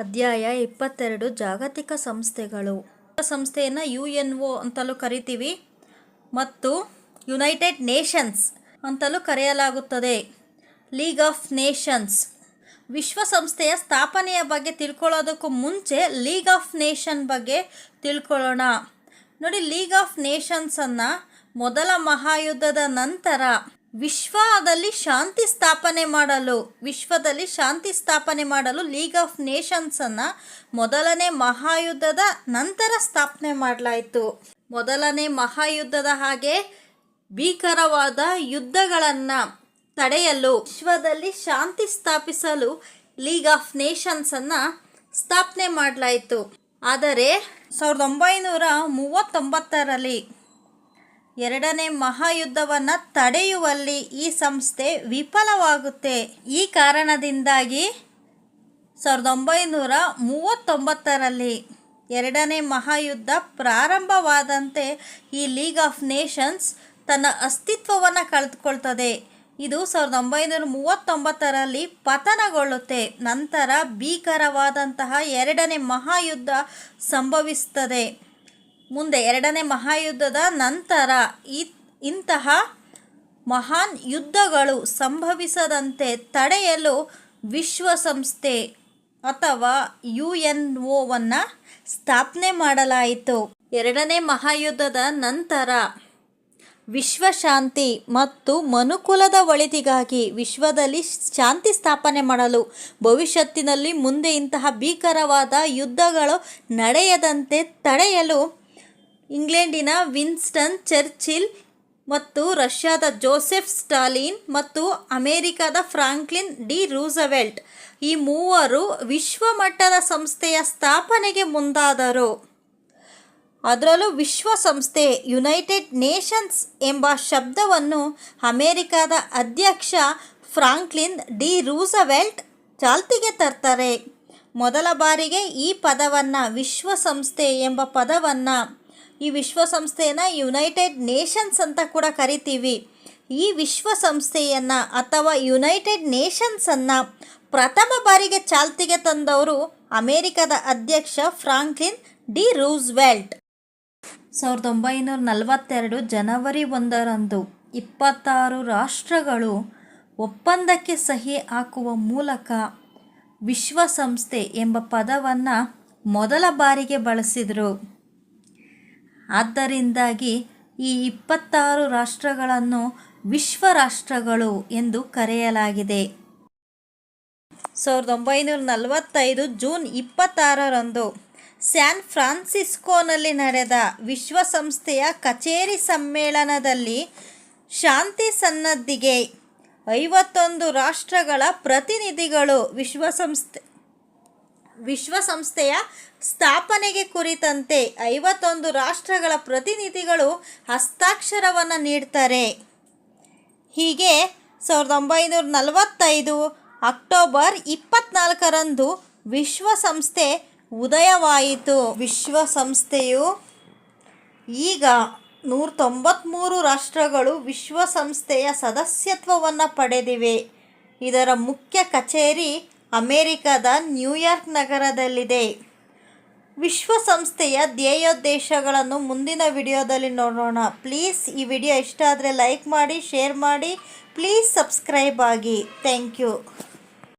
ಅಧ್ಯಾಯ ಇಪ್ಪತ್ತೆರಡು, ಜಾಗತಿಕ ಸಂಸ್ಥೆಗಳು. ಸಂಸ್ಥೆಯನ್ನು ಯು ಎನ್ ಒ ಅಂತಲೂ ಕರಿತೀವಿ ಮತ್ತು ಯುನೈಟೆಡ್ ನೇಷನ್ಸ್ ಅಂತಲೂ ಕರೆಯಲಾಗುತ್ತದೆ. League of Nations. ವಿಶ್ವಸಂಸ್ಥೆಯ ಸ್ಥಾಪನೆಯ ಬಗ್ಗೆ ತಿಳ್ಕೊಳ್ಳೋದಕ್ಕೂ ಮುಂಚೆ ಲೀಗ್ ಆಫ್ ನೇಷನ್ ಬಗ್ಗೆ ತಿಳ್ಕೊಳ್ಳೋಣ. ನೋಡಿ, ಲೀಗ್ ಆಫ್ ನೇಷನ್ಸನ್ನು ಮೊದಲ ಮಹಾಯುದ್ಧದ ನಂತರ ವಿಶ್ವದಲ್ಲಿ ಶಾಂತಿ ಸ್ಥಾಪನೆ ಮಾಡಲು, ವಿಶ್ವದಲ್ಲಿ ಶಾಂತಿ ಸ್ಥಾಪನೆ ಮಾಡಲು ಲೀಗ್ ಆಫ್ ನೇಷನ್ಸನ್ನು ಮೊದಲನೇ ಮಹಾಯುದ್ಧದ ನಂತರ ಸ್ಥಾಪನೆ ಮಾಡಲಾಯಿತು. ಮೊದಲನೇ ಮಹಾಯುದ್ಧದ ಹಾಗೆ ಭೀಕರವಾದ ಯುದ್ಧಗಳನ್ನು ತಡೆಯಲು, ವಿಶ್ವದಲ್ಲಿ ಶಾಂತಿ ಸ್ಥಾಪಿಸಲು ಲೀಗ್ ಆಫ್ ನೇಷನ್ಸನ್ನು ಸ್ಥಾಪನೆ ಮಾಡಲಾಯಿತು. ಆದರೆ, ಸಾವಿರದ ಒಂಬೈನೂರ ಮೂವತ್ತೊಂಬತ್ತರಲ್ಲಿ ಎರಡನೇ ಮಹಾಯುದ್ಧವನ್ನು ತಡೆಯುವಲ್ಲಿ ಈ ಸಂಸ್ಥೆ ವಿಫಲವಾಗುತ್ತೆ. ಈ ಕಾರಣದಿಂದಾಗಿ ಸಾವಿರದ ಒಂಬೈನೂರ ಮೂವತ್ತೊಂಬತ್ತರಲ್ಲಿ ಎರಡನೇ ಮಹಾಯುದ್ಧ ಪ್ರಾರಂಭವಾದಂತೆ ಈ ಲೀಗ್ ಆಫ್ ನೇಷನ್ಸ್ ತನ್ನ ಅಸ್ತಿತ್ವವನ್ನು ಕಳೆದುಕೊಳ್ತದೆ. ಇದು ಸಾವಿರದ ಒಂಬೈನೂರ ಮೂವತ್ತೊಂಬತ್ತರಲ್ಲಿ ಪತನಗೊಳ್ಳುತ್ತೆ. ನಂತರ ಭೀಕರವಾದಂತಹ ಎರಡನೇ ಮಹಾಯುದ್ಧ ಸಂಭವಿಸ್ತದೆ. ಮುಂದೆ ಎರಡನೇ ಮಹಾಯುದ್ಧದ ನಂತರ ಈ ಇಂತಹ ಮಹಾನ್ ಯುದ್ಧಗಳು ಸಂಭವಿಸದಂತೆ ತಡೆಯಲು ವಿಶ್ವಸಂಸ್ಥೆ ಅಥವಾ ಯು ಎನ್ ಒವನ್ನು ಸ್ಥಾಪನೆ ಮಾಡಲಾಯಿತು. ಎರಡನೇ ಮಹಾಯುದ್ಧದ ನಂತರ ವಿಶ್ವಶಾಂತಿ ಮತ್ತು ಮನುಕುಲದ ಒಳಿತಿಗಾಗಿ ವಿಶ್ವದಲ್ಲಿ ಶಾಂತಿ ಸ್ಥಾಪನೆ ಮಾಡಲು ಭವಿಷ್ಯತ್ತಿನಲ್ಲಿ ಮುಂದೆ ಇಂತಹ ಭೀಕರವಾದ ಯುದ್ಧಗಳು ನಡೆಯದಂತೆ ತಡೆಯಲು ಇಂಗ್ಲೆಂಡಿನ ವಿನ್ಸ್ಟನ್ ಚರ್ಚಿಲ್ ಮತ್ತು ರಷ್ಯಾದ ಜೋಸೆಫ್ ಸ್ಟಾಲಿನ್ ಮತ್ತು ಅಮೇರಿಕಾದ ಫ್ರಾಂಕ್ಲಿನ್ ಡಿ ರೂಸವೆಲ್ಟ್ ಈ ಮೂವರು ವಿಶ್ವಮಟ್ಟದ ಸಂಸ್ಥೆಯ ಸ್ಥಾಪನೆಗೆ ಮುಂದಾದರು. ಅದರಲ್ಲೂ ವಿಶ್ವಸಂಸ್ಥೆ ಯುನೈಟೆಡ್ ನೇಷನ್ಸ್ ಎಂಬ ಶಬ್ದವನ್ನು ಅಮೇರಿಕಾದ ಅಧ್ಯಕ್ಷ ಫ್ರಾಂಕ್ಲಿನ್ ಡಿ ರೂಸವೆಲ್ಟ್ ಚಾಲ್ತಿಗೆ ತರ್ತಾರೆ. ಮೊದಲ ಬಾರಿಗೆ ಈ ಪದವನ್ನು ವಿಶ್ವಸಂಸ್ಥೆ ಎಂಬ ಪದವನ್ನು ಈ ವಿಶ್ವಸಂಸ್ಥೆಯನ್ನು ಯುನೈಟೆಡ್ ನೇಷನ್ಸ್ ಅಂತ ಕೂಡ ಕರಿತೀವಿ. ಈ ವಿಶ್ವಸಂಸ್ಥೆಯನ್ನು ಅಥವಾ ಯುನೈಟೆಡ್ ನೇಷನ್ಸನ್ನು ಪ್ರಥಮ ಬಾರಿಗೆ ಚಾಲ್ತಿಗೆ ತಂದವರು ಅಮೇರಿಕದ ಅಧ್ಯಕ್ಷ ಫ್ರಾಂಕ್ಲಿನ್ ಡಿ ರೂಸ್ವೆಲ್ಟ್. ಸಾವಿರದ ಒಂಬೈನೂರ ನಲವತ್ತೆರಡು ಜನವರಿ ಒಂದರಂದು ಇಪ್ಪತ್ತಾರು ರಾಷ್ಟ್ರಗಳು ಒಪ್ಪಂದಕ್ಕೆ ಸಹಿ ಹಾಕುವ ಮೂಲಕ ವಿಶ್ವಸಂಸ್ಥೆ ಎಂಬ ಪದವನ್ನು ಮೊದಲ ಬಾರಿಗೆ ಬಳಸಿದರು. ಆದ್ದರಿಂದಾಗಿ ಈ ಇಪ್ಪತ್ತಾರು ರಾಷ್ಟ್ರಗಳನ್ನು ವಿಶ್ವ ರಾಷ್ಟ್ರಗಳು ಎಂದು ಕರೆಯಲಾಗಿದೆ. ಸಾವಿರದ ಒಂಬೈನೂರ ನಲವತ್ತೈದು ಜೂನ್ ಇಪ್ಪತ್ತಾರರಂದು ಸ್ಯಾನ್ ಫ್ರಾನ್ಸಿಸ್ಕೋನಲ್ಲಿ ನಡೆದ ವಿಶ್ವಸಂಸ್ಥೆಯ ಕಚೇರಿ ಸಮ್ಮೇಳನದಲ್ಲಿ ಶಾಂತಿ ಸನ್ನದ್ಧಿಗೆ ಐವತ್ತೊಂದು ರಾಷ್ಟ್ರಗಳ ಪ್ರತಿನಿಧಿಗಳು ವಿಶ್ವಸಂಸ್ಥೆ ವಿಶ್ವಸಂಸ್ಥೆಯ ಸ್ಥಾಪನೆಗೆ ಕುರಿತಂತೆ ಐವತ್ತೊಂದು ರಾಷ್ಟ್ರಗಳ ಪ್ರತಿನಿಧಿಗಳು ಹಸ್ತಾಕ್ಷರವನ್ನು ನೀಡ್ತಾರೆ. ಹೀಗೆ ಸಾವಿರದ ಒಂಬೈನೂರ ನಲವತ್ತೈದು ಅಕ್ಟೋಬರ್ ಇಪ್ಪತ್ನಾಲ್ಕರಂದು ವಿಶ್ವಸಂಸ್ಥೆ ಉದಯವಾಯಿತು. ವಿಶ್ವಸಂಸ್ಥೆಯು ಈಗ ನೂರ ತೊಂಬತ್ತ್ಮೂರು ರಾಷ್ಟ್ರಗಳು ವಿಶ್ವಸಂಸ್ಥೆಯ ಸದಸ್ಯತ್ವವನ್ನು ಪಡೆದಿವೆ. ಇದರ ಮುಖ್ಯ ಕಚೇರಿ ಅಮೇರಿಕದ ನ್ಯೂಯಾರ್ಕ್ ನಗರದಲ್ಲಿದೆ. ವಿಶ್ವಸಂಸ್ಥೆಯ ಧ್ಯೇಯೋದ್ದೇಶಗಳನ್ನು ಮುಂದಿನ ವಿಡಿಯೋದಲ್ಲಿ ನೋಡೋಣ. ಪ್ಲೀಸ್ ಈ ವಿಡಿಯೋ ಇಷ್ಟ ಆದರೆ ಲೈಕ್ ಮಾಡಿ, ಶೇರ್ ಮಾಡಿ. ಪ್ಲೀಸ್ ಸಬ್ಸ್ಕ್ರೈಬ್ ಆಗಿ. Thank you.